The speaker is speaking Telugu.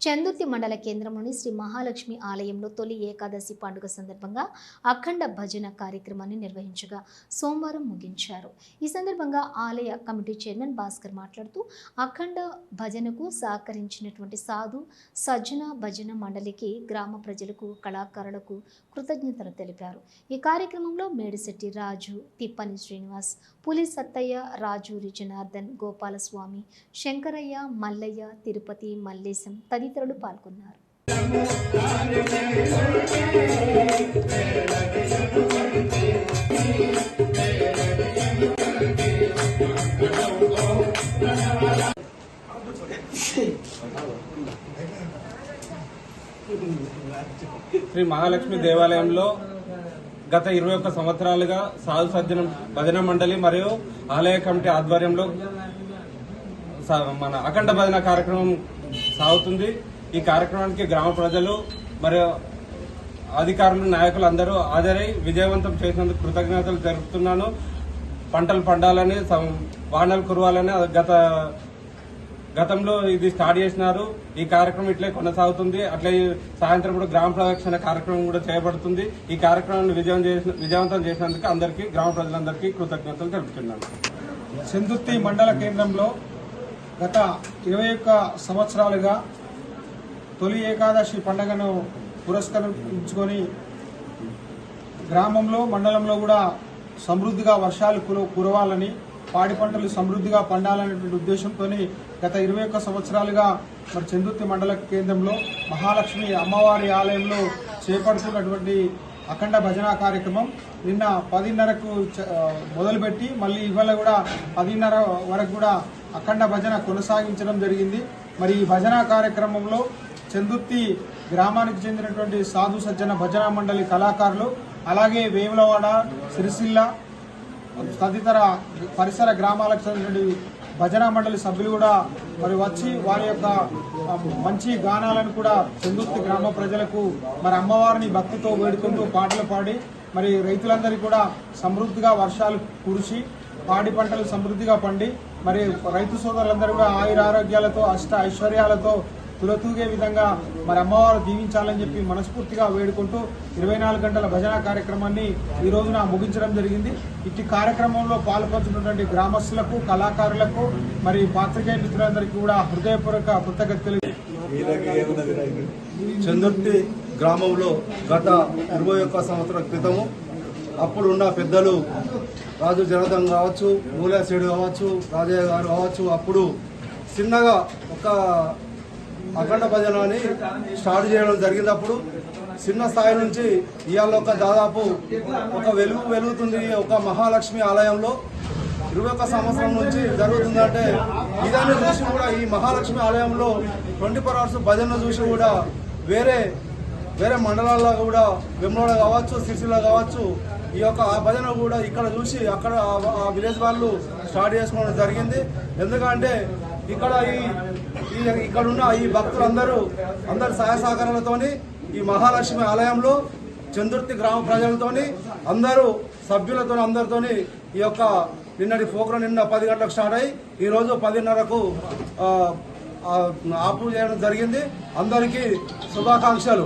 చందుర్తి మండల కేంద్రంలోని శ్రీ మహాలక్ష్మి ఆలయంలో తొలి ఏకాదశి పండుగ సందర్భంగా అఖండ భజన కార్యక్రమాన్ని నిర్వహించగా సోమవారం ముగించారు. ఈ సందర్భంగా ఆలయ కమిటీ చైర్మన్ భాస్కర్ మాట్లాడుతూ అఖండ భజనకు సహకరించినటువంటి సాధు సజ్జన భజన మండలికి గ్రామ ప్రజలకు కళాకారులకు కృతజ్ఞతలు తెలిపారు. ఈ కార్యక్రమంలో మేడిశెట్టి రాజు తిప్పని శ్రీనివాస్ పులి సత్తయ్య రాజూరి జనార్దన్ గోపాలస్వామి శంకరయ్య మల్లయ్య తిరుపతి మల్లేశం తది తదితరులు పాల్గొన్నారు. శ్రీ మహాలక్ష్మి దేవాలయంలో గత ఇరవై ఒక్క సంవత్సరాలుగా సాధు సజ్జన భజన మండలి మరియు ఆలయ కమిటీ ఆధ్వర్యంలో మన అఖండ భజన కార్యక్రమం సాగుతుంది. ఈ కార్యక్రమానికి గ్రామ ప్రజలు మరియు అధికారులు నాయకులు అందరూ హాజరై విజయవంతం చేసినందుకు కృతజ్ఞతలు జరుపుతున్నాను పంటలు పండాలని సం- వానలు కురవాలని గత గతంలో ఇది స్టార్ట్ చేసినారు. ఈ కార్యక్రమం ఇట్లే కొనసాగుతుంది. అట్లే ఈ సాయంత్రం కూడా గ్రామ ప్రదక్షిణ కార్యక్రమం కూడా చేయబడుతుంది ఈ కార్యక్రమాన్ని విజయం చేసిన విజయవంతం చేసినందుకు అందరికీ గ్రామ ప్రజలందరికీ కృతజ్ఞతలు తెలుపుతున్నాను. చందుర్తి మండల కేంద్రంలో గత ఇరవై ఒక్క సంవత్సరాలుగా తొలి ఏకాదశి పండుగను పురస్కరించుకొని గ్రామంలో మండలంలో కూడా సమృద్ధిగా వర్షాలు కుర కురవాలని పాడి పంటలు సమృద్ధిగా పండాలనేటువంటి ఉద్దేశంతో గత ఇరవై ఒక్క సంవత్సరాలుగా మరి చందుర్తి మండల కేంద్రంలో మహాలక్ష్మి అమ్మవారి ఆలయంలో చేపడుతున్నటువంటి అఖండ భజన కార్యక్రమం నిన్న పదిన్నరకు చ- మొదలుపెట్టి మళ్ళీ ఇవాళ కూడా పదిన్నర వరకు కూడా అఖండ భజన కొనసాగించడం జరిగింది. మరి ఈ భజన కార్యక్రమంలో చందుర్తి గ్రామానికి చెందినటువంటి సాధు సజ్జన భజన మండలి కళాకారులు అలాగే వేములవాడ సిరిసిల్ల తదితర పరిసర గ్రామాలకు చెందినటువంటి భజన మండలి సభ్యులు కూడా మరి వచ్చి వారి యొక్క మంచి గానాలను కూడా చందుర్తి గ్రామ ప్రజలకు మరి అమ్మవారిని భక్తితో వేడుకుంటూ పాటలు పాడి మరి రైతులందరికీ కూడా సమృద్ధిగా వర్షాలు కురిసి పాడి పంటలు సమృద్ధిగా పండి మరి రైతు సోదరులందరూ కూడా ఆయుర ఆరోగ్యాలతో అష్ట ఐశ్వర్యాలతో తులతూగే విధంగా మరి అమ్మవారు దీవించాలని చెప్పి మనస్ఫూర్తిగా వేడుకుంటూ ఇరవై నాలుగు గంటల భజన కార్యక్రమాన్ని ఈ రోజున ముగించడం జరిగింది. ఇట్టి కార్యక్రమంలో పాల్పంచుతున్నటువంటి గ్రామస్తులకు కళాకారులకు మరి పాత్రికేయ మిత్రులందరికీ కూడా హృదయపూర్వక కృతజ్ఞతలు. చందుర్తి గ్రామంలో గత ఇరవై ఒక్క సంవత్సరాల క్రితము అప్పుడున్న పెద్దలు రాజు జనార్దన్ కావచ్చు మూలాసేడు కావచ్చు రాజయ్య గారు కావచ్చు అప్పుడు చిన్నగా ఒక అఖండ భజన అని స్టార్ట్ చేయడం జరిగినప్పుడు చిన్న స్థాయి నుంచి ఇవాళ ఒక దాదాపు ఒక వెలుగు వెలుగుతుంది ఒక మహాలక్ష్మి ఆలయంలో. ఇరవై ఒక్క సంవత్సరం నుంచి జరుగుతుందంటే ఇదాన్ని చూసి కూడా ఈ మహాలక్ష్మి ఆలయంలో ట్వంటీ ఫోర్ అవర్స్ భజన చూసి కూడా వేరే వేరే మండలాల్లో కూడా వెమ్లోడ కావచ్చు సిరిసిల్ల కావచ్చు ఈ యొక్క ఆ భజన కూడా ఇక్కడ చూసి అక్కడ ఆ విలేజ్ వాళ్ళు స్టార్ట్ చేసుకోవడం జరిగింది. ఎందుకంటే ఇక్కడ ఈ ఇక్కడున్న ఇక్కడ ఉన్న ఈ భక్తులందరూ అందరి సహాయ సహకారాలతోని ఈ మహాలక్ష్మి ఆలయంలో చందుర్తి గ్రామ ప్రజలతోని అందరూ సభ్యులతో అందరితోని ఈ యొక్క నిన్నటి ప్రోగ్రాం నిన్న పది గంటలకు స్టార్ట్ అయ్యి ఈరోజు పదిన్నరకు ఆపు చేయడం జరిగింది. అందరికీ శుభాకాంక్షలు.